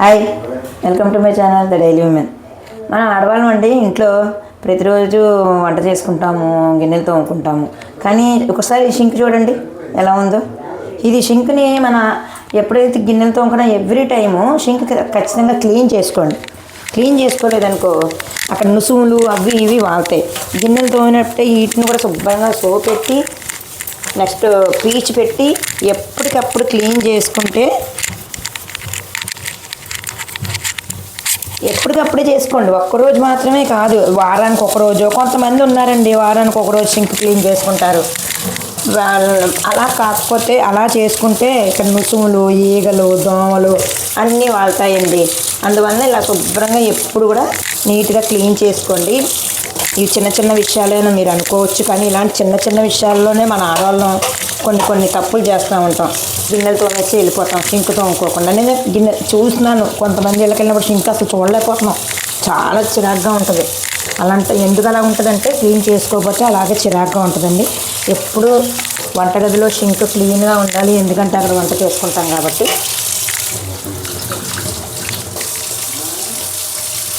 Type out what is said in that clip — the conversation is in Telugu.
Hi welcome to my channel the daily women. మనం ఆడవాళ్ళం అండి ఇంట్లో ప్రతిరోజు వంట చేసుకుంటాము గిన్నెలు తోముకుంటాము. కానీ ఒకసారి ఈ షింక్ చూడండి ఎలా ఉందో. ఇది షింక్ని మన ఎప్పుడైతే గిన్నెలు తోముకున్నా ఎవ్రీ టైము షింక్ ఖచ్చితంగా క్లీన్ చేసుకోండి. క్లీన్ చేసుకోలేదనుకో అక్కడ నుసుములు అవి ఇవి వాళ్తాయి. గిన్నెలు తోమినట్టే వీటిని కూడా శుభ్రంగా సోప్ పెట్టి నెక్స్ట్ పీచ్ పెట్టి ఎప్పటికప్పుడు క్లీన్ చేసుకుంటే ఎప్పటికప్పుడే చేసుకోండి. ఒక్కరోజు మాత్రమే కాదు. వారానికి ఒక రోజు. కొంతమంది ఉన్నారండి. వారానికి ఒక రోజు సింక్ క్లీన్ చేసుకుంటారు. వాళ్ళ- అలా కాకపోతే అలా చేసుకుంటే ఇక్కడ ముసుములు ఈగలు దోమలు అన్నీ వాళ్తాయండి. అందువల్ల ఇలా శుభ్రంగా ఎప్పుడు కూడా నీట్గా క్లీన్ చేసుకోండి. ఇవి చిన్న చిన్న విషయాలైనా మీరు అనుకోవచ్చు కానీ ఇలాంటి చిన్న చిన్న విషయాల్లోనే మన ఆడవాళ్ళం కొన్ని కొన్ని తప్పులు చేస్తూ ఉంటాం. గిన్నెలు తోమేసి వెళ్ళిపోతాం. సింక్ తోముకోకుండా. నేను గిన్నె చూస్తున్నాను. కొంతమంది వెళ్ళకెళ్ళినప్పుడు సింక్ అసలు చూడలేకపోతున్నాం. చాలా చిరాగ్గా ఉంటుంది. అలాంటి ఎందుకు అలా ఉంటుందంటే క్లీన్ చేసుకోకపోతే అలాగే చిరాగ్గా ఉంటుందండి. ఎప్పుడు వంటగదిలో సింక్ క్లీన్గా ఉండాలి. ఎందుకంటే అక్కడ వంట చేసుకుంటాం కాబట్టి.